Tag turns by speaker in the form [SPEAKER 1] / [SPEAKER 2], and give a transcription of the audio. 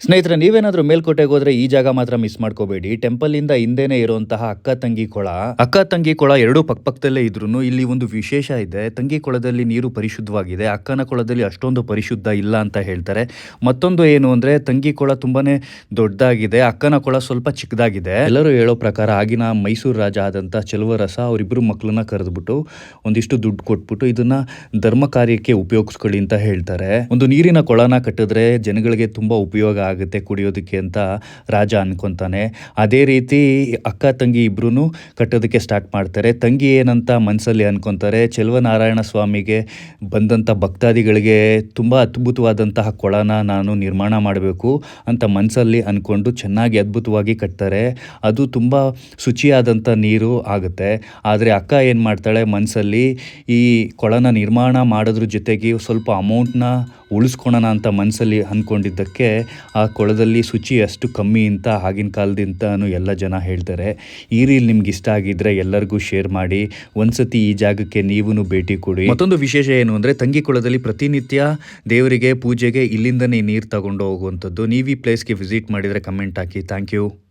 [SPEAKER 1] ಸ್ನೇಹಿತರೆ, ನೀವೇನಾದ್ರೂ ಮೇಲ್ಕೋಟೆಗೆ ಹೋದ್ರೆ ಈ ಜಾಗ ಮಾತ್ರ ಮಿಸ್ ಮಾಡ್ಕೋಬೇಡಿ. ಟೆಂಪಲ್ ಇಂದ ಹಿಂದೆನೆ ಇರುವಂತಹ ಅಕ್ಕ ತಂಗಿ ಕೊಳ. ಅಕ್ಕ ತಂಗಿ ಕೊಳ ಎರಡು ಪಕ್ಕಪಕ್ಕದಲ್ಲೇ ಇದ್ರು ಇಲ್ಲಿ ಒಂದು ವಿಶೇಷ ಇದೆ. ತಂಗಿ ಕೊಳದಲ್ಲಿ ನೀರು ಪರಿಶುದ್ಧವಾಗಿದೆ. ಅಕ್ಕನ ಕೊಳದಲ್ಲಿ ಅಷ್ಟೊಂದು ಪರಿಶುದ್ಧ ಇಲ್ಲ ಅಂತ ಹೇಳ್ತಾರೆ. ಮತ್ತೊಂದು ಏನು ಅಂದ್ರೆ, ತಂಗಿ ಕೊಳ ತುಂಬಾನೇ ದೊಡ್ಡದಾಗಿದೆ. ಅಕ್ಕನ ಕೊಳ ಸ್ವಲ್ಪ ಚಿಕ್ಕದಾಗಿದೆ. ಎಲ್ಲರೂ ಹೇಳೋ ಪ್ರಕಾರ ಆಗಿನ ಮೈಸೂರು ರಾಜ ಆದಂತ ಚೆಲುವರಸ ಅವರಿಬ್ಬರು ಮಕ್ಕಳನ್ನ ಕರೆದ್ಬಿಟ್ಟು ಒಂದಿಷ್ಟು ದುಡ್ಡು ಕೊಟ್ಬಿಟ್ಟು ಇದನ್ನ ಧರ್ಮ ಕಾರ್ಯಕ್ಕೆ ಉಪಯೋಗಿಸ್ಕೊಳ್ಳಿ ಅಂತ ಹೇಳ್ತಾರೆ. ಒಂದು ನೀರಿನ ಕೊಳನ ಕಟ್ಟಿದ್ರೆ ಜನಗಳಿಗೆ ತುಂಬಾ ಉಪಯೋಗ ಆಗುತ್ತೆ ಕುಡಿಯೋದಕ್ಕೆ ಅಂತ ರಾಜ ಅನ್ಕೊತಾನೆ. ಅದೇ ರೀತಿ ಅಕ್ಕ ತಂಗಿ ಇಬ್ಬರೂ ಕಟ್ಟೋದಕ್ಕೆ ಸ್ಟಾರ್ಟ್ ಮಾಡ್ತಾರೆ. ತಂಗಿ ಏನಂತ ಮನಸ್ಸಲ್ಲಿ ಅನ್ಕೊತಾರೆ, ಚೆಲುವನಾರಾಯಣ ಸ್ವಾಮಿಗೆ ಬಂದಂಥ ಭಕ್ತಾದಿಗಳಿಗೆ ತುಂಬ ಅದ್ಭುತವಾದಂತಹ ಕೊಳನ ನಾನು ನಿರ್ಮಾಣ ಮಾಡಬೇಕು ಅಂತ ಮನಸ್ಸಲ್ಲಿ ಅಂದ್ಕೊಂಡು ಚೆನ್ನಾಗಿ ಅದ್ಭುತವಾಗಿ ಕಟ್ತಾರೆ. ಅದು ತುಂಬ ಶುಚಿಯಾದಂಥ ನೀರು ಆಗುತ್ತೆ. ಆದರೆ ಅಕ್ಕ ಏನು ಮಾಡ್ತಾಳೆ ಮನಸ್ಸಲ್ಲಿ ಈ ಕೊಳನ ನಿರ್ಮಾಣ ಮಾಡೋದ್ರ ಜೊತೆಗೆ ಸ್ವಲ್ಪ ಅಮೌಂಟ್ನ ಉಳಿಸ್ಕೊಳೋಣ ಅಂತ ಮನಸ್ಸಲ್ಲಿ ಅಂದ್ಕೊಂಡಿದ್ದಕ್ಕೆ ಆ ಕೊಳದಲ್ಲಿ ಶುಚಿ ಅಷ್ಟು ಕಮ್ಮಿ ಅಂತ ಆಗಿನ ಕಾಲದಿಂದನೂ ಎಲ್ಲ ಜನ ಹೇಳ್ತಾರೆ. ಈ ರೀಲ್ ನಿಮ್ಗೆ ಇಷ್ಟ ಆಗಿದ್ರೆ ಎಲ್ಲರಿಗೂ ಶೇರ್ ಮಾಡಿ, ಒಂದ್ಸತಿ ಈ ಜಾಗಕ್ಕೆ ನೀವು ಭೇಟಿ ಕೊಡಿ. ಮತ್ತೊಂದು ವಿಶೇಷ ಏನು ಅಂದರೆ, ತಂಗಿ ಕೊಳದಲ್ಲಿ ಪ್ರತಿನಿತ್ಯ ದೇವರಿಗೆ ಪೂಜೆಗೆ ಇಲ್ಲಿಂದನೇ ನೀರು ತಗೊಂಡು ಹೋಗುವಂಥದ್ದು. ನೀವು ಈ ಪ್ಲೇಸ್ಗೆ ವಿಸಿಟ್ ಮಾಡಿದರೆ ಕಮೆಂಟ್ ಹಾಕಿ. Thank you